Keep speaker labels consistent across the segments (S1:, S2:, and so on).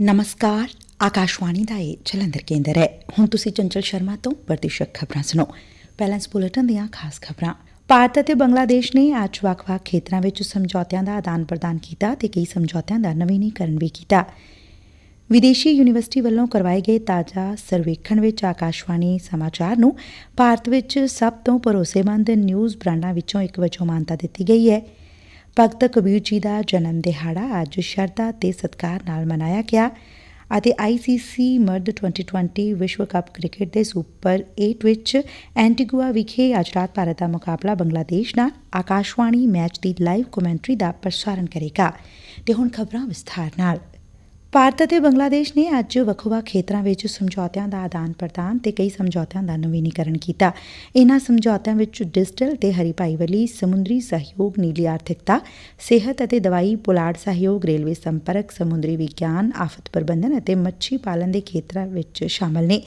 S1: ਨਮਸਕਾਰ ਆਕਾਸ਼ਵਾਣੀ ਦਾ ਇਹ ਜਲੰਧਰ ਕੇਂਦਰ ਹੈ ਹੁਣ ਤੁਸੀਂ ਚੰਚਲ ਸ਼ਰਮਾ ਤੋਂ ਪ੍ਰਤੀਸ਼ਤ ਖਬਰਾਂ ਸੁਣੋ ਪਹਿਲਾਂ ਬੁਲੇਟਿਨ ਦੀਆਂ ਖਾਸ ਖਬਰਾਂ ਭਾਰਤ ਅਤੇ ਬੰਗਲਾਦੇਸ਼ ਨੇ ਅੱਜ ਵੱਖ-ਵੱਖ ਖੇਤਰਾਂ ਵਿੱਚ ਸਮਝੌਤਿਆਂ ਦਾ ਆਦਾਨ-ਪ੍ਰਦਾਨ ਕੀਤਾ ਤੇ ਕਈ ਸਮਝੌਤਿਆਂ ਦਾ ਨਵੀਨੀਕਰਨ ਵੀ ਕੀਤਾ ਵਿਦੇਸ਼ੀ ਯੂਨੀਵਰਸਿਟੀ ਵੱਲੋਂ ਕਰਵਾਏ ਗਏ ਤਾਜ਼ਾ ਸਰਵੇਖਣ ਵਿੱਚ ਆਕਾਸ਼ਵਾਣੀ ਸਮਾਚਾਰ ਨੂੰ ਭਾਰਤ ਵਿੱਚ ਸਭ ਤੋਂ ਭਰੋਸੇਮੰਦ ਨਿਊਜ਼ ਬ੍ਰਾਂਡਾਂ ਵਿੱਚੋਂ ਇੱਕ ਵਜੋਂ ਮਾਨਤਾ ਦਿੱਤੀ ਗਈ ਹੈ ਭਗਤ ਕਬੀਰ ਜੀ ਦਾ ਜਨਮ ਦਿਹਾੜਾ ਅੱਜ ਸ਼ਰਧਾ ਤੇ ਸਤਿਕਾਰ ਨਾਲ ਮਨਾਇਆ ਗਿਆ ਅਤੇ ਆਈਸੀਸੀ ਮਰਦ 2020 ਵਿਸ਼ਵ ਕੱਪ ਕ੍ਰਿਕਟ ਦੇ ਸੁਪਰ 8 ਵਿੱਚ ਐਂਟੀਗੁਆ ਵਿਖੇ ਅੱਜ ਰਾਤ ਭਾਰਤ ਦਾ ਮੁਕਾਬਲਾ ਬੰਗਲਾਦੇਸ਼ ਨਾਲ ਆਕਾਸ਼ਵਾਣੀ ਮੈਚ ਦੀ ਲਾਈਵ ਕਮੈਂਟਰੀ ਦਾ ਪ੍ਰਸਾਰਣ ਕਰੇਗਾ। ਤੇ ਹੁਣ ਖਬਰਾਂ ਵਿਸਥਾਰ ਨਾਲ। ਭਾਰਤ ਅਤੇ ਬੰਗਲਾਦੇਸ਼ ਨੇ ਅੱਜ ਵੱਖ-ਵੱਖ ਖੇਤਰਾਂ ਵਿੱਚ ਸਮਝੌਤਿਆਂ ਦਾ ਆਦਾਨ-ਪ੍ਰਦਾਨ ਤੇ ਕਈ ਸਮਝੌਤਿਆਂ ਦਾ ਨਵੀਨੀਕਰਨ ਕੀਤਾ। ਇਨ੍ਹਾਂ ਸਮਝੌਤਿਆਂ ਵਿੱਚ ਡਿਜੀਟਲ ਤੇ ਹਰੀ ਭਾਈਵਾਲੀ, ਸਮੁੰਦਰੀ ਸਹਿਯੋਗ, ਨੀਲੀ ਆਰਥਿਕਤਾ, ਸਿਹਤ ਅਤੇ ਦਵਾਈ, ਪੁਲਾੜ ਸਹਿਯੋਗ, ਰੇਲਵੇ ਸੰਪਰਕ, ਸਮੁੰਦਰੀ ਵਿਗਿਆਨ, ਆਫਤ ਪ੍ਰਬੰਧਨ ਅਤੇ ਮੱਛੀ ਪਾਲਣ ਦੇ ਖੇਤਰਾਂ ਵਿੱਚ ਸ਼ਾਮਲ ਨੇ।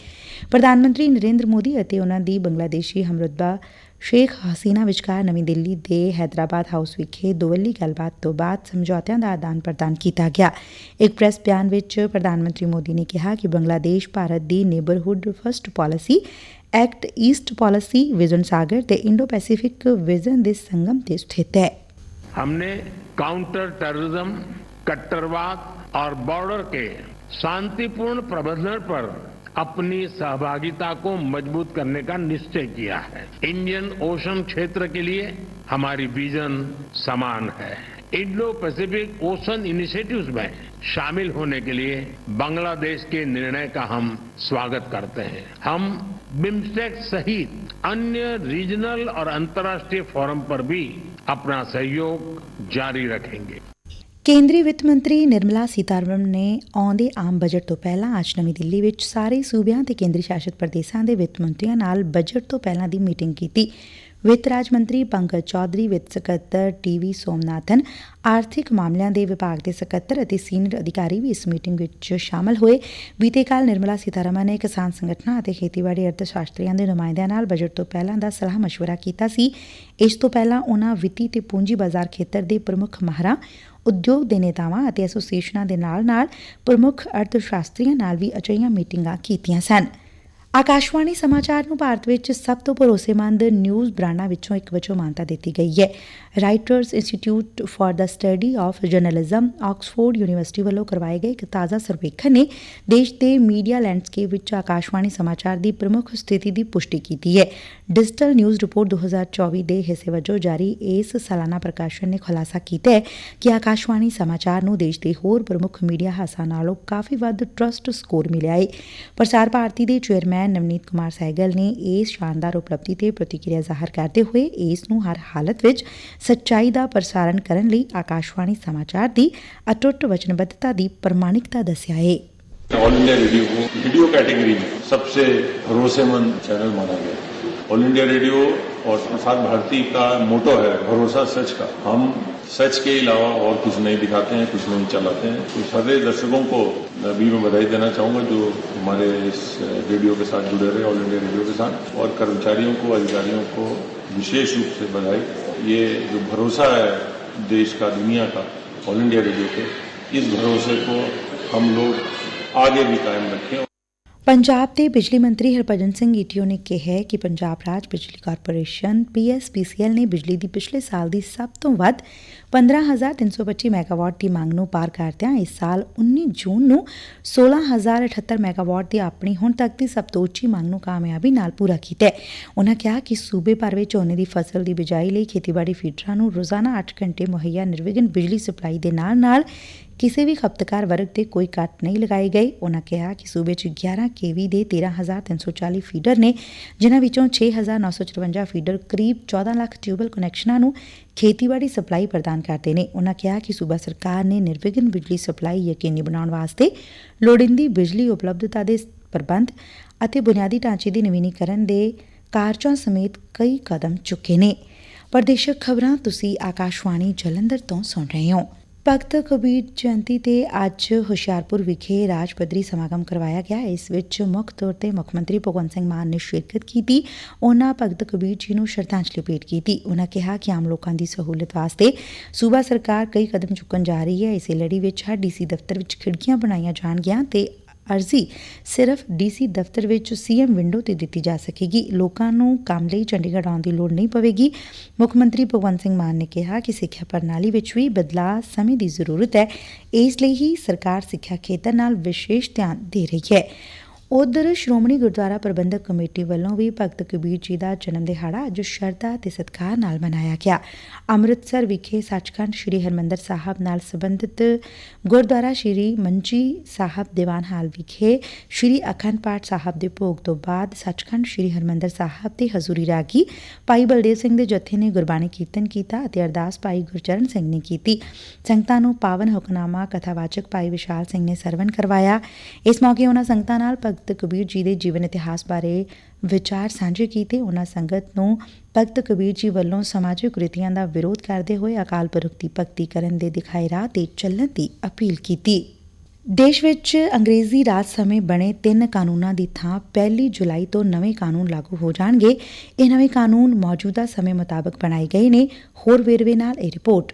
S1: ਪ੍ਰਧਾਨ ਮੰਤਰੀ ਨਰਿੰਦਰ ਮੋਦੀ ਅਤੇ ਉਨ੍ਹਾਂ ਦੀ ਬੰਗਲਾਦੇਸ਼ੀ ਹਮਰੁਤਬਾ ਸ਼ੇਖ ਹਸੀਨਾ ਵਿਚਕਾਰ ਨਵੀਂ ਦਿੱਲੀ ਦੇ ਹੈਦਰਾਬਾਦ ਹਾਊਸ ਵਿਖੇ ਦੋਵੱਲੀ ਗੱਲਬਾਤ ਤੋਂ ਬਾਅਦ ਸਮਝੌਤਿਆਂ ਦਾ ਆਦਾਨ-ਪ੍ਰਦਾਨ ਕੀਤਾ ਗਿਆ। ਇੱਕ ਪ੍ਰੈਸ ਬਿਆਨ ਵਿੱਚ ਪ੍ਰਧਾਨ ਮੰਤਰੀ ਮੋਦੀ ਨੇ ਕਿਹਾ ਕਿ ਬੰਗਲਾਦੇਸ਼ ਭਾਰਤ ਦੀ neighbourhood first policy, act east policy, vision Sagar ਤੇ ਇੰਡੋ ਪੈਸੀਫਿਕ ਵਿਜ਼ਨ ਦੇ ਸੰਗਮ ਤੇ ਸਥਿਤ ਹੈ।
S2: हमने काउंटर टेररिज्म कट्टरवाद और बॉर्डर के शांतिपूर्ण प्रबंधन पर अपनी सहभागिता को मज़बूत करने का निश्चय किया है। इंडियन ओशन क्षेत्र के लिए हमारी विजन समान है। इंडो पैसिफिक ओशन इनिशिएटिव्स में शामिल होने के लिए बांग्लादेश के निर्णय का हम स्वागत करते हैं। हम बिम्स्टेक सहित अन्य रीजनल और अंतर्राष्ट्रीय फोरम पर भी अपना सहयोग जारी रखेंगे।
S1: ਕੇਂਦਰੀ ਵਿੱਤ ਮੰਤਰੀ ਨਿਰਮਲਾ ਸੀਤਾਰਮਨ ਨੇ ਆਉਂਦੇ ਆਮ ਬਜਟ ਤੋਂ ਪਹਿਲਾਂ ਅੱਜ ਨਵੀਂ ਦਿੱਲੀ ਵਿੱਚ ਸਾਰੇ ਸੂਬਿਆਂ ਤੇ ਕੇਂਦਰੀ ਸ਼ਾਸਿਤ ਪ੍ਰਦੇਸ਼ਾਂ ਦੇ ਵਿੱਤ ਮੰਤਰੀਆਂ ਨਾਲ ਬਜਟ ਤੋਂ ਪਹਿਲਾਂ ਦੀ ਮੀਟਿੰਗ ਕੀਤੀ। ਵਿੱਤ ਰਾਜ ਮੰਤਰੀ ਪੰਕਜ ਚੌਧਰੀ, ਵਿੱਤ ਸਕੱਤਰ ਟੀਵੀ ਸੋਮਨਾਥਨ, ਆਰਥਿਕ ਮਾਮਲਿਆਂ ਦੇ ਵਿਭਾਗ ਦੇ ਸਕੱਤਰ ਅਤੇ ਸੀਨੀਅਰ ਅਧਿਕਾਰੀ ਵੀ ਇਸ ਮੀਟਿੰਗ ਵਿੱਚ ਸ਼ਾਮਲ ਹੋਏ। ਬੀਤੇ ਕੱਲ ਨਿਰਮਲਾ ਸੀਤਾਰਮਨ ਨੇ ਕਿਸਾਨ ਸੰਗਠਨਾਂ ਅਤੇ ਖੇਤੀਬਾੜੀ ਅਰਥ ਸ਼ਾਸਤਰੀਆਂ ਦੇ ਨੁਮਾਇੰਦਿਆਂ ਨਾਲ ਬਜਟ ਤੋਂ ਪਹਿਲਾਂ ਦਾ ਸਲਾਹ ਮਸ਼ਵਰਾ ਕੀਤਾ ਸੀ। ਇਸ ਤੋਂ ਪਹਿਲਾਂ ਉਨ੍ਹਾਂ ਵਿੱਤੀ ਤੇ ਪੂੰਜੀ ਬਾਜ਼ਾਰ ਖੇਤਰ ਦੇ ਪ੍ਰਮੁੱਖ ਮਾਹਰਾਂ ਉਦਯੋਗ ਦੇ ਨੇਤਾਵਾਂ ਅਤੇ ਐਸੋਸੀਏਸ਼ਨਾਂ ਦੇ ਨਾਲ-ਨਾਲ ਪ੍ਰਮੁੱਖ ਅਰਥਸ਼ਾਸਤਰੀਆਂ ਨਾਲ ਵੀ ਅਜਿਹੀਆਂ ਮੀਟਿੰਗਾਂ ਕੀਤੀਆਂ ਸਨ। ਆਕਾਸ਼ਵਾਣੀ ਸਮਾਚਾਰ ਨੂੰ ਭਾਰਤ ਵਿੱਚ ਸਭ ਤੋਂ ਭਰੋਸੇਮੰਦ ਨਿਊਜ਼ ਬ੍ਰਾਂਡਾਂ ਵਿੱਚੋਂ ਇੱਕ ਵਜੋਂ ਮਾਨਤਾ ਦਿੱਤੀ ਗਈ ਹੈ। Writers institute for the study of journalism, Oxford university ਵੱਲੋਂ ਕਰਵਾਏ ਗਏ ਇੱਕ ਤਾਜ਼ਾ ਸਰਵੇਖਣ ਨੇ ਦੇਸ਼ ਦੇ ਮੀਡੀਆ ਲੈਂਡਸਕੇਪ ਵਿੱਚ ਆਕਾਸ਼ਵਾਣੀ ਸਮਾਚਾਰ ਦੀ ਪ੍ਰਮੁੱਖ ਸਥਿਤੀ ਦੀ ਪੁਸ਼ਟੀ ਕੀਤੀ ਹੈ। ਡਿਜੀਟਲ ਨਿਊਜ਼ ਰਿਪੋਰਟ 2024 ਦੇ ਹਿੱਸੇ ਵਜੋਂ ਜਾਰੀ ਇਸ ਸਾਲਾਨਾ ਪ੍ਰਕਾਸ਼ਨ ਨੇ ਖੁਲਾਸਾ ਕੀਤਾ ਹੈ ਕਿ ਆਕਾਸ਼ਵਾਣੀ ਸਮਾਚਾਰ ਨੂੰ ਦੇਸ਼ ਦੇ ਹੋਰ ਪ੍ਰਮੁੱਖ ਮੀਡੀਆ ਹਾਸਾਂ ਨਾਲੋਂ ਕਾਫੀ ਵੱਧ ਟਰਸਟ ਸਕੋਰ ਮਿਲਿਆ ਹੈ। ਪ੍ਰਸਾਰ ਭਾਰਤੀ ਦੇ ਚੇਅਰਮੈਨ ਨਵਨੀਤ ਕੁਮਾਰ ਸਹਿਗਲ ਨੇ ਇਸ ਸ਼ਾਨਦਾਰ ਉਪਲਬਧੀ ਤੇ ਪ੍ਰਤੀਕਿਰਿਆ ਜ਼ਾਹਰ ਕਰਦੇ ਹੋਏ ਇਸ ਨੂੰ ਹਰ ਹਾਲਤ ਵਿੱਚ ਸੱਚਾਈ ਦਾ ਪ੍ਰਸਾਰਣ ਕਰਨ ਲਈ ਆਕਾਸ਼ਵਾਣੀ ਸਮਾਚਾਰ ਦੀ ਅਟੁੱਟ ਵਚਨਬੱਧਤਾ ਦੀ ਪ੍ਰਮਾਣਿਕਤਾ ਦੱਸਿਆ ਹੈ।
S3: ऑल इंडिया रेडियो को वीडियो कैटेगरी में सबसे भरोसेमंद चैनल माना गया ऑल इंडिया रेडियो और प्रसार भारती का मोटो है भरोसा सच का हम सच के अलावा और कुछ नहीं दिखाते हैं कुछ नहीं चलाते हैं तो सारे दर्शकों को भी मैं बधाई देना चाहूंगा जो हमारे इस रेडियो के साथ जुड़े रहे ऑल इंडिया रेडियो के साथ और कर्मचारियों को अधिकारियों को विशेष रूप से बधाई ये जो भरोसा है देश का दुनिया का ऑल इंडिया रेडियो पे इस भरोसे को हम लोग आगे भी कायम रखें
S1: ਪੰਜਾਬ ਦੇ ਬਿਜਲੀ ਮੰਤਰੀ ਹਰਭਜਨ ਸਿੰਘ ਈਟੀਓ ਨੇ ਕਿਹਾ ਹੈ ਕਿ ਪੰਜਾਬ ਰਾਜ ਬਿਜਲੀ ਕਾਰਪੋਰੇਸ਼ਨ ਪੀਐਸਪੀਸੀਐਲ ਨੇ ਬਿਜਲੀ ਦੀ ਪਿਛਲੇ ਸਾਲ ਦੀ ਸਭ ਤੋਂ ਵੱਧ 15325 ਮੈਗਾਵਾਟ ਦੀ ਮੰਗ ਨੂੰ ਪਾਰ ਕਰਦਿਆਂ ਇਸ ਸਾਲ 19 ਜੂਨ ਨੂੰ 16078 ਮੈਗਾਵਾਟ ਦੀ ਆਪਣੀ ਹੁਣ ਤੱਕ ਦੀ ਸਭ ਤੋਂ ਉੱਚੀ ਮੰਗ ਨੂੰ ਕਾਮਯਾਬੀ ਨਾਲ ਪੂਰਾ ਕੀਤਾ ਹੈ। ਉਨ੍ਹਾਂ ਕਿਹਾ ਕਿ ਸੂਬੇ ਭਰ ਵਿੱਚ ਝੋਨੇ ਦੀ ਫਸਲ ਦੀ ਬਿਜਾਈ ਲਈ ਖੇਤੀਬਾੜੀ ਫੀਡਰਾਂ ਨੂੰ ਰੋਜ਼ਾਨਾ 8 ਘੰਟੇ ਮੁਹੱਈਆ ਨਿਰਵਿਘਨ ਬਿਜਲੀ ਸਪਲਾਈ ਦੇ ਨਾਲ-ਨਾਲ ਕਿਸੇ ਵੀ ਖਪਤਕਾਰ ਵਰਗ ਤੇ ਕੋਈ ਕੱਟ ਨਹੀਂ ਲਗਾਏ ਗਈ ਉਨ੍ਹਾਂ ਕਿਹਾ ਕਿ ਸੂਬੇ 'ਚ 11 ਕੇਵੀ ਦੇ 13340 ਫੀਡਰ ਨੇ, ਜਿਨ੍ਹਾਂ ਵਿੱਚੋਂ 6954 ਫੀਡਰ ਕਰੀਬ 14 ਲੱਖ ਟਿਊਬਲ ਕਨੈਕਸ਼ਨਾਂ ਨੂੰ ਖੇਤੀਬਾੜੀ ਸਪਲਾਈ ਪ੍ਰਦਾਨ ਕਰਦੇ ਨੇ। ਉਨ੍ਹਾਂ ਕਿਹਾ ਕਿ ਸੂਬਾ ਸਰਕਾਰ ਨੇ ਨਿਰਵਿਘਨ ਬਿਜਲੀ ਸਪਲਾਈ ਯਕੀਨੀ ਬਣਾਉਣ ਵਾਸਤੇ ਲੋੜੀਂਦੀ ਬਿਜਲੀ ਉਪਲਬਧਤਾ ਦੇ ਪ੍ਰਬੰਧ ਅਤੇ ਬੁਨਿਆਦੀ ਢਾਂਚੇ ਦੀ ਨਵੀਨੀਕਰਨ ਦੇ ਕਾਰਜਾਂ ਸਮੇਤ ਕਈ ਕਦਮ ਚੁੱਕੇ ਨੇ। ਪ੍ਰਦੇਸ਼ਕ ਖਬਰਾਂ ਤੁਸੀਂ ਆਕਾਸ਼ਵਾਣੀ ਜਲੰਧਰ ਤੋਂ ਸੁਣ ਰਹੇ ਹੋ। ਭਗਤ ਕਬੀਰ ਜਯੰਤੀ ਤੇ ਅੱਜ ਹੁਸ਼ਿਆਰਪੁਰ ਵਿਖੇ ਰਾਜ ਪੱਧਰੀ ਸਮਾਗਮ ਕਰਵਾਇਆ ਗਿਆ। ਇਸ ਵਿੱਚ ਮੁੱਖ ਤੌਰ ਤੇ ਮੁੱਖ ਮੰਤਰੀ ਭਗਵੰਤ ਸਿੰਘ ਮਾਨ ਨੇ ਸ਼ਿਰਕਤ ਕੀਤੀ। ਉਹਨਾਂ ਭਗਤ ਕਬੀਰ ਜੀ ਨੂੰ ਸ਼ਰਧਾਂਜਲੀ ਭੇਟ ਕੀਤੀ। ਉਹਨਾਂ ਕਿਹਾ ਕਿ ਆਮ ਲੋਕਾਂ ਦੀ ਸਹੂਲਤ ਵਾਸਤੇ ਸੂਬਾ ਸਰਕਾਰ ਕਈ ਕਦਮ ਚੁੱਕਣ ਜਾ ਰਹੀ ਹੈ। ਇਸੇ ਲੜੀ ਵਿੱਚ ਹਰ ਡੀਸੀ ਦਫ਼ਤਰ ਵਿੱਚ ਖਿੜਕੀਆਂ ਬਣਾਈਆਂ ਜਾਣਗੀਆਂ ਤੇ ਅਰਜ਼ੀ ਸਿਰਫ ਡੀਸੀ ਦਫ਼ਤਰ ਵਿੱਚ ਸੀਐਮ ਵਿੰਡੋ ਤੇ ਦਿੱਤੀ ਜਾ ਸਕੇਗੀ। ਲੋਕਾਂ ਨੂੰ ਕੰਮ ਲਈ ਚੰਡੀਗੜ੍ਹ ਆਉਣ ਦੀ ਲੋੜ ਨਹੀਂ ਪਵੇਗੀ। ਮੁੱਖ ਮੰਤਰੀ ਭਗਵੰਤ ਸਿੰਘ ਮਾਨ ਨੇ ਕਿਹਾ ਕਿ ਸਿੱਖਿਆ ਪ੍ਰਣਾਲੀ ਵਿੱਚ ਵੀ ਬਦਲਾਅ ਸਮੇਂ ਦੀ ਜ਼ਰੂਰਤ ਹੈ। ਇਸ ਲਈ ਹੀ ਸਰਕਾਰ ਸਿੱਖਿਆ ਖੇਤਰ ਨਾਲ ਵਿਸ਼ੇਸ਼ ਧਿਆਨ ਦੇ ਰਹੀ ਹੈ। ਉਧਰ ਸ਼੍ਰੋਮਣੀ ਗੁਰਦੁਆਰਾ ਪ੍ਰਬੰਧਕ ਕਮੇਟੀ ਵੱਲੋਂ ਵੀ ਭਗਤ ਕਬੀਰ ਜੀ ਦਾ ਜਨਮ ਦਿਹਾੜਾ ਅੱਜ ਸ਼ਰਧਾ ਤੇ ਸਤਿਕਾਰ ਨਾਲ ਮਨਾਇਆ ਗਿਆ। ਅੰਮ੍ਰਿਤਸਰ ਵਿਖੇ ਸੱਚਖੰਡ ਸ੍ਰੀ ਹਰਮੰਦਰ ਸਾਹਿਬ ਨਾਲ ਸੰਬੰਧਿਤ ਗੁਰਦੁਆਰਾ ਸ੍ਰੀ ਮੰਜੀ ਸਾਹਿਬ ਦੀਵਾਨ ਹਾਲ ਵਿਖੇ ਸ੍ਰੀ ਅਖੰਡ ਪਾਠ ਸਾਹਿਬ ਦੇ ਭੋਗ ਤੋਂ ਬਾਅਦ ਸੱਚਖੰਡ ਸ੍ਰੀ ਹਰਮੰਦਰ ਸਾਹਿਬ ਤੇ ਹਜ਼ੂਰੀ ਰਾਗੀ ਭਾਈ ਬਲਦੇਵ ਸਿੰਘ ਦੇ ਜਥੇ ਨੇ ਗੁਰਬਾਣੀ ਕੀਰਤਨ ਕੀਤਾ ਅਤੇ ਅਰਦਾਸ ਭਾਈ ਗੁਰਚਰਨ ਸਿੰਘ ਨੇ ਕੀਤੀ। ਸੰਗਤਾਂ ਨੂੰ ਪਾਵਨ ਹੁਕਨਾਮਾ, ਕਥਾਵਾਚਕ ਭਾਈ ਵਿਸ਼ਾਲ ਸਿੰਘ ਨੇ ਸਰਵਨ ਕਰਵਾਇਆ। ਇਸ ਮੌਕੇ ਉਹਨਾਂ ਸੰਗਤਾਂ ਨਾਲ ਭਗਤ ਭਗਤ ਕਬੀਰ ਜੀ ਦੇ ਜੀਵਨ ਇਤਿਹਾਸ ਬਾਰੇ ਵਿਚਾਰ ਸਾਂਝੇ ਕੀਤੇ। ਉਹਨਾਂ ਸੰਗਤ ਨੂੰ ਭਗਤ ਕਬੀਰ ਜੀ ਵੱਲੋਂ ਸਮਾਜਿਕ ਕੁਰੀਤੀਆਂ ਦਾ ਵਿਰੋਧ ਕਰਦੇ ਹੋਏ ਅਕਾਲ ਪੁਰਖ ਦੀ ਭਗਤੀ ਕਰਨ ਦੇ ਦਿਖਾਏ ਰਾਹ ਤੇ ਚੱਲਣ ਦੀ ਅਪੀਲ ਕੀਤੀ। ਦੇਸ਼ ਵਿੱਚ ਅੰਗਰੇਜ਼ੀ ਰਾਜ ਸਮੇਂ ਬਣੇ ਤਿੰਨ ਕਾਨੂੰਨਾਂ ਦੀ ਥਾਂ ਪਹਿਲੀ ਜੁਲਾਈ ਤੋਂ ਨਵੇਂ ਕਾਨੂੰਨ ਲਾਗੂ ਹੋ ਜਾਣਗੇ। ਇਹ ਨਵੇਂ ਕਾਨੂੰਨ ਮੌਜੂਦਾ ਸਮੇਂ ਮੁਤਾਬਕ ਬਣਾਏ ਗਏ ਨੇ। ਹੋਰ ਵੇਰਵੇ ਨਾਲ ਇਹ ਰਿਪੋਰਟ।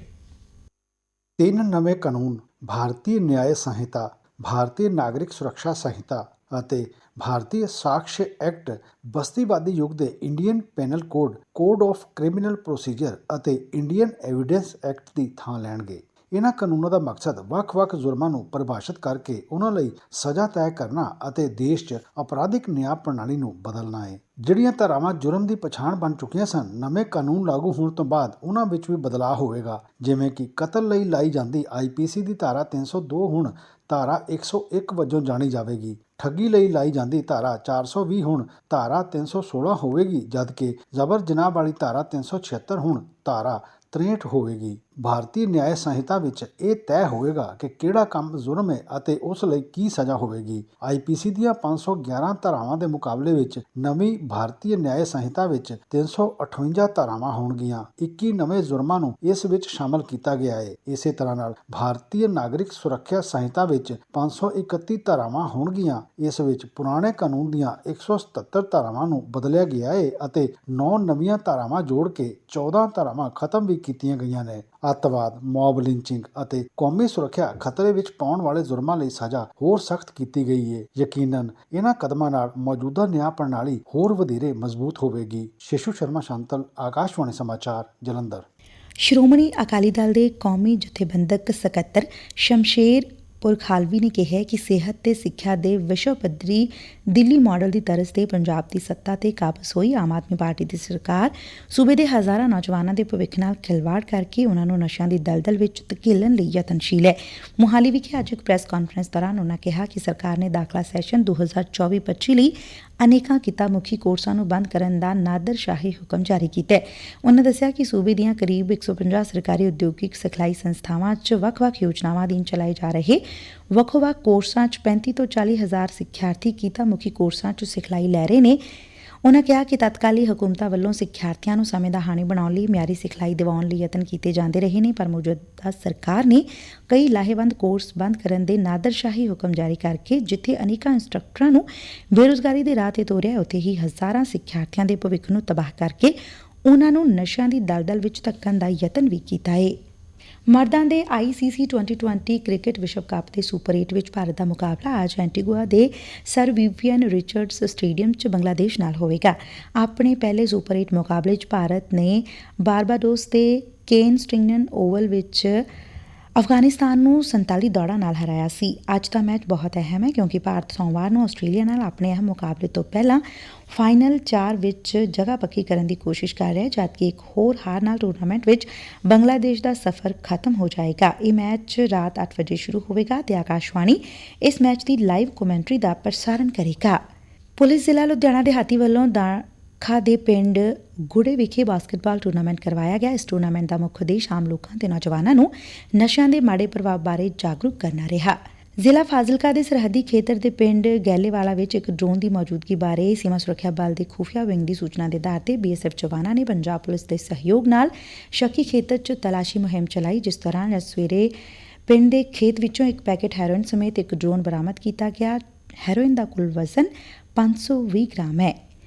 S4: ਤਿੰਨ ਨਵੇਂ ਕਾਨੂੰਨ, ਭਾਰਤੀ ਨਿਆਇ ਸੰਹਿਤਾ, ਭਾਰਤੀ ਨਾਗਰਿਕ ਸੁਰੱਖਿਆ ਸੰਹਿਤਾ ਅਤੇ ਭਾਰਤੀ ਸਾਕਸ਼ ਐਕਟ ਬਸਤੀਵਾਦੀ ਯੁੱਗ ਦੇ Indian penal code code of criminal procedure ਅਤੇ ਇੰਡੀਅਨ ਐਵੀਡੈਂਸ ਐਕਟ ਦੀ ਥਾਂ ਲੈਣਗੇ। ਇਹਨਾਂ ਕਾਨੂੰਨਾਂ ਦਾ ਮਕਸਦ ਵੱਖ-ਵੱਖ ਜੁਰਮਾਂ ਨੂੰ ਪਰਿਭਾਸ਼ਿਤ ਕਰਕੇ ਉਹਨਾਂ ਲਈ ਸਜ਼ਾ ਤੈਅ ਕਰਨਾ ਅਤੇ ਦੇਸ਼ 'ਚ ਅਪਰਾਧਿਕ ਨਿਆਂ ਪ੍ਰਣਾਲੀ ਨੂੰ ਬਦਲਣਾ ਹੈ। ਜਿਹੜੀਆਂ ਧਾਰਾਵਾਂ ਜੁਰਮ ਦੀ ਪਛਾਣ ਬਣ ਚੁੱਕੀਆਂ ਸਨ, ਨਵੇਂ ਕਾਨੂੰਨ ਲਾਗੂ ਹੋਣ ਤੋਂ ਬਾਅਦ ਉਹਨਾਂ ਵਿੱਚ ਵੀ ਬਦਲਾਅ ਹੋਵੇਗਾ। ਜਿਵੇਂ ਕਿ ਕਤਲ ਲਈ ਲਾਈ ਜਾਂਦੀ ਆਈਪੀਸੀ ਦੀ ਧਾਰਾ 302 ਹੁਣ ਧਾਰਾ 101 ਵਜੋਂ ਜਾਣੀ ਜਾਵੇਗੀ। ਠੱਗੀ ਲਈ ਲਾਈ ਜਾਂਦੀ ਧਾਰਾ 420 ਹੁਣ ਧਾਰਾ 316 ਹੋਵੇਗੀ, ਜਦਕਿ ਜ਼ਬਰ ਜਨਾਹ ਵਾਲੀ ਧਾਰਾ 376 ਹੁਣ ਧਾਰਾ 63 ਹੋਵੇਗੀ। ਭਾਰਤੀ ਨਿਆਇ ਸੰਹਿਤਾ ਵਿੱਚ ਇਹ ਤੈਅ ਹੋਵੇਗਾ ਕਿ ਕਿਹੜਾ ਕੰਮ ਜ਼ੁਰਮ ਹੈ ਅਤੇ ਉਸ ਲਈ ਕੀ ਸਜ਼ਾ ਹੋਵੇਗੀ। ਆਈਪੀਸੀ ਦੀਆਂ 511 ਧਾਰਾਵਾਂ ਦੇ ਮੁਕਾਬਲੇ ਵਿੱਚ ਨਵੀਂ ਭਾਰਤੀ ਨਿਆਇ ਸੰਹਿਤਾ ਵਿੱਚ 358 ਧਾਰਾਵਾਂ ਹੋਣਗੀਆਂ। 21 ਨਵੇਂ ਜੁਰਮਾਂ ਨੂੰ ਇਸ ਵਿੱਚ ਸ਼ਾਮਲ ਕੀਤਾ ਗਿਆ ਹੈ। ਇਸੇ ਤਰ੍ਹਾਂ ਨਾਲ ਭਾਰਤੀ ਨਾਗਰਿਕ ਸੁਰੱਖਿਆ ਸੰਹਿਤਾ ਵਿੱਚ 531 ਧਾਰਾਵਾਂ ਹੋਣਗੀਆਂ। ਇਸ ਵਿੱਚ ਪੁਰਾਣੇ ਕਾਨੂੰਨ ਦੀਆਂ 177 ਧਾਰਾਵਾਂ ਨੂੰ ਬਦਲਿਆ ਗਿਆ ਹੈ ਅਤੇ 9 ਨਵੀਆਂ ਧਾਰਾਵਾਂ ਜੋੜ ਕੇ 14 ਧਾਰਾਵਾਂ ਖਤਮ ਵੀ ਕੀਤੀਆਂ ਗਈਆਂ ਨੇ। ਅੱਤਵਾਦ ਮੌਬ ਲਿੰਚਿੰਗ ਅਤੇ ਕੌਮੀ ਸੁਰੱਖਿਆ ਖਤਰੇ ਵਿੱਚ ਪਾਉਣ ਵਾਲੇ ਜੁਰਮਾਂ ਲਈ ਸਜ਼ਾ ਹੋਰ ਸਖਤ ਕੀਤੀ ਗਈ ਹੈ ਯਕੀਨਨ ਇਹਨਾਂ ਕਦਮਾਂ ਨਾਲ ਮੌਜੂਦਾ ਨਿਆਂ ਪ੍ਰਣਾਲੀ ਹੋਰ ਵਧੇਰੇ ਮਜ਼ਬੂਤ ਹੋਵੇਗੀ। ਸ਼ਿਸ਼ੂ ਸ਼ਰਮਾ, ਸ਼ਾਂਤਲ, ਆਕਾਸ਼ਵਾਣੀ ਸਮਾਚਾਰ, ਜਲੰਧਰ।
S1: ਸ਼੍ਰੋਮਣੀ ਅਕਾਲੀ ਦਲ ਦੇ ਕੌਮੀ ਜਥੇਬੰਦਕ ਸਕੱਤਰ ਸ਼ਮਸ਼ੇਰ ਪੁਰਖਾਲਵੀ ਨੇ ਕਿਹਾ ਕਿ ਸਿਹਤ ਤੇ ਸਿੱਖਿਆ ਦੇ ਵਿਸ਼ਵ ਪੱਧਰੀ ਦਿੱਲੀ ਮਾਡਲ ਦੀ ਤਰਜ਼ ਤੇ ਪੰਜਾਬ ਦੀ ਸੱਤਾ ਤੇ ਕਾਬਜ਼ ਹੋਈ ਆਮ ਆਦਮੀ ਪਾਰਟੀ ਦੀ ਸਰਕਾਰ। ਸੂਬੇ ਦੇ ਹਜ਼ਾਰਾਂ ਨੌਜਵਾਨਾਂ ਦੇ ਭਵਿੱਖ ਨਾਲ ਖਿਲਵਾੜ ਕਰਕੇ ਉਹਨਾਂ ਨੂੰ ਨਸ਼ਿਆਂ ਦੀ ਦਲਦਲ ਵਿੱਚ ਧਕੇਲਣ ਲਈ ਯਤਨਸ਼ੀਲ ਹੈ। ਮੁਹਾਲੀ ਵਿਖੇ ਅੱਜ ਇੱਕ ਪ੍ਰੈਸ ਕਾਨਫਰੰਸ ਦੌਰਾਨ ਉਹਨਾਂ ਕਿਹਾ ਕਿ ਸਰਕਾਰ ਨੇ ਦਾਖਲਾ ਸੈਸ਼ਨ 2024-25 ਲਈ ਅਨੇਕਾਂ ਕਿੱਤਾ ਮੁਖੀ ਕੋਰਸਾਂ ਨੂੰ ਬੰਦ ਕਰਨ ਦਾ ਨਾਦਰ ਸ਼ਾਹੀ ਹੁਕਮ ਜਾਰੀ ਕੀਤਾ ਹੈ। ਉਹਨਾਂ ਦੱਸਿਆ ਕਿ ਸੂਬੇ ਦੀਆਂ ਕਰੀਬ 150 ਸਰਕਾਰੀ ਉਦਯੋਗਿਕ ਸਿਖਲਾਈ ਸੰਸਥਾਵਾਂ 'ਚ ਵੱਖ-ਵੱਖ ਯੋਜਨਾਵਾਂ ਅਧੀਨ ਚਲਾਏ ਜਾ ਰਹੇ ਵੱਖੋ-ਵੱਖ ਕੋਰਸਾਂ 'ਚ 35 ਤੋਂ 40 ਹਜ਼ਾਰ ਸਿੱਖਿਆਰਥੀ ਕਿੱਤਾ ਮੁਖੀ ਕੋਰਸਾਂ 'ਚ ਸਿਖਲਾਈ ਲੈ ਰਹੇ ਨੇ। ਉਨੂਾ ਕਿਹਾ ਕਿ ਤਤਕਾਲੀ ਹਕੂਮਤਾਂ ਵੱਲੋਂ ਸਿੱਖਿਆਰਥੀਆਂ ਨੂੰ ਸਮੇਂ ਦਾ ਹਾਣੀ ਬਣਾਉਣ ਲਈ, ਮਿਆਰੀ ਸਿਖਲਾਈ ਦਿਵਾਉਣ ਲਈ ਯਤਨ ਕੀਤੇ ਜਾਂਦੇ ਰਹੇ ਨੇ, ਪਰ ਮੌਜੂਦਾ ਸਰਕਾਰ ਨੇ ਕਈ ਲਾਹੇਵੰਦ ਕੋਰਸ ਬੰਦ ਕਰਨ ਦੇ ਨਾਦਰਸ਼ਾਹੀ ਹੁਕਮ ਜਾਰੀ ਕਰਕੇ ਜਿੱਥੇ ਅਨੇਕਾਂ ਇੰਸਟ੍ਰਕਟਰਾਂ ਨੂੰ ਬੇਰੁਜ਼ਗਾਰੀ ਦੇ ਰਾਹ ਤੇ ਤੋਰਿਆ, ਉੱਥੇ ਹੀ ਹਜ਼ਾਰਾਂ ਸਿੱਖਿਆਰਥੀਆਂ ਦੇ ਭਵਿੱਖ ਨੂੰ ਤਬਾਹ ਕਰਕੇ ਉਨ੍ਹਾਂ ਨੂੰ ਨਸ਼ਿਆਂ ਦੀ ਦਲਦਲ ਵਿੱਚ ਧੱਕਣ ਦਾ ਯਤਨ ਵੀ ਕੀਤਾ ਹੈ ਮਰਦਾਂ ਦੇ ICC 2020 ਕ੍ਰਿਕਟ ਵਿਸ਼ਵ ਕੱਪ ਦੇ ਸੁਪਰ 8 ਵਿੱਚ ਭਾਰਤ ਦਾ ਮੁਕਾਬਲਾ ਅੱਜ ਐਂਟੀਗੁਆ ਦੇ ਸਰ ਵਿਵੀਅਨ ਰਿਚਰਡਸ ਸਟੇਡੀਅਮ 'ਚ ਬੰਗਲਾਦੇਸ਼ ਨਾਲ ਹੋਵੇਗਾ। ਆਪਣੇ ਪਹਿਲੇ ਸੁਪਰ 8 ਮੁਕਾਬਲੇ 'ਚ ਭਾਰਤ ਨੇ ਬਾਰਬਾਡੋਸ ਦੇ ਕੇਨ ਸਟਿੰਗਨ ਓਵਲ ਵਿੱਚ ਅਫਗਾਨਿਸਤਾਨ ਨੂੰ 47 ਦੌੜਾਂ ਨਾਲ ਹਰਾਇਆ ਸੀ। ਅੱਜ ਦਾ ਮੈਚ ਬਹੁਤ ਅਹਿਮ ਹੈ ਕਿਉਂਕਿ ਭਾਰਤ ਸੋਮਵਾਰ ਨੂੰ ਆਸਟ੍ਰੇਲੀਆ ਨਾਲ ਆਪਣੇ ਅਹਿਮ ਮੁਕਾਬਲੇ ਤੋਂ ਪਹਿਲਾਂ ਫਾਈਨਲ 4 ਵਿੱਚ ਜਗ੍ਹਾ ਪੱਕੀ ਕਰਨ ਦੀ ਕੋਸ਼ਿਸ਼ ਕਰ ਰਿਹਾ ਹੈ, ਜਦਕਿ ਇੱਕ ਹੋਰ ਹਾਰ ਨਾਲ ਟੂਰਨਾਮੈਂਟ ਵਿੱਚ ਬੰਗਲਾਦੇਸ਼ ਦਾ ਸਫ਼ਰ ਖਤਮ ਹੋ ਜਾਏਗਾ। ਇਹ ਮੈਚ ਰਾਤ 8 ਵਜੇ ਸ਼ੁਰੂ ਹੋਵੇਗਾ ਤੇ ਆਕਾਸ਼ਵਾਣੀ ਇਸ ਮੈਚ ਦੀ ਲਾਈਵ ਕਮੈਂਟਰੀ ਦਾ ਪ੍ਰਸਾਰਣ ਕਰੇਗਾ। ਪੁਲਿਸ ਜ਼ਿਲ੍ਹਾ ਲੁਧਿਆਣਾ ਦੇ ਹਾਤੀ ਵੱਲੋਂ ਖਾ ਦੇ ਪਿੰਡ ਗੁੜੇ ਵਿਖੇ ਬਾਸਕਟਬਾਲ ਟੂਰਨਾਮੈਂਟ ਕਰਵਾਇਆ ਗਿਆ। ਇਸ ਟੂਰਨਾਮੈਂਟ ਦਾ ਮੁੱਖ ਉਦੇਸ਼ ਆਮ ਲੋਕਾਂ ਤੇ ਨੌਜਵਾਨਾਂ ਨੂੰ ਨਸ਼ਿਆਂ ਦੇ ਮਾੜੇ ਪ੍ਰਭਾਵ ਬਾਰੇ ਜਾਗਰੂਕ ਕਰਨਾ ਰਿਹਾ। ਜ਼ਿਲ੍ਹਾ ਫਾਜ਼ਿਲਕਾ ਦੇ ਸਰਹੱਦੀ ਖੇਤਰ ਦੇ ਪਿੰਡ ਗੈਲੇਵਾਲਾ ਵਿੱਚ ਇੱਕ ਡਰੋਨ ਦੀ ਮੌਜੂਦਗੀ ਬਾਰੇ ਸੀਮਾ ਸੁਰੱਖਿਆ ਬਲ ਦੇ ਖੁਫੀਆ ਵਿੰਗ ਦੀ ਸੂਚਨਾ ਦੇ ਆਧਾਰ ਤੇ ਬੀਐਸਐਫ ਜਵਾਨਾਂ ਨੇ ਪੰਜਾਬ ਪੁਲਿਸ ਦੇ ਸਹਿਯੋਗ ਨਾਲ ਸ਼ੱਕੀ ਖੇਤਰ 'ਚ ਤਲਾਸ਼ੀ ਮੁਹਿੰਮ ਚਲਾਈ, ਜਿਸ ਦੌਰਾਨ ਅੱਜ ਸਵੇਰੇ ਪਿੰਡ ਦੇ ਖੇਤ ਵਿੱਚੋਂ ਇੱਕ ਪੈਕੇਟ ਹੈਰੋਇਨ ਸਮੇਤ ਇੱਕ ਡਰੋਨ ਬਰਾਮਦ ਕੀਤਾ ਗਿਆ। ਹੈਰੋਇਨ ਦਾ ਕੁੱਲ ਵਜ਼ਨ 520 ਗ੍ਰਾਮ ਹੈ।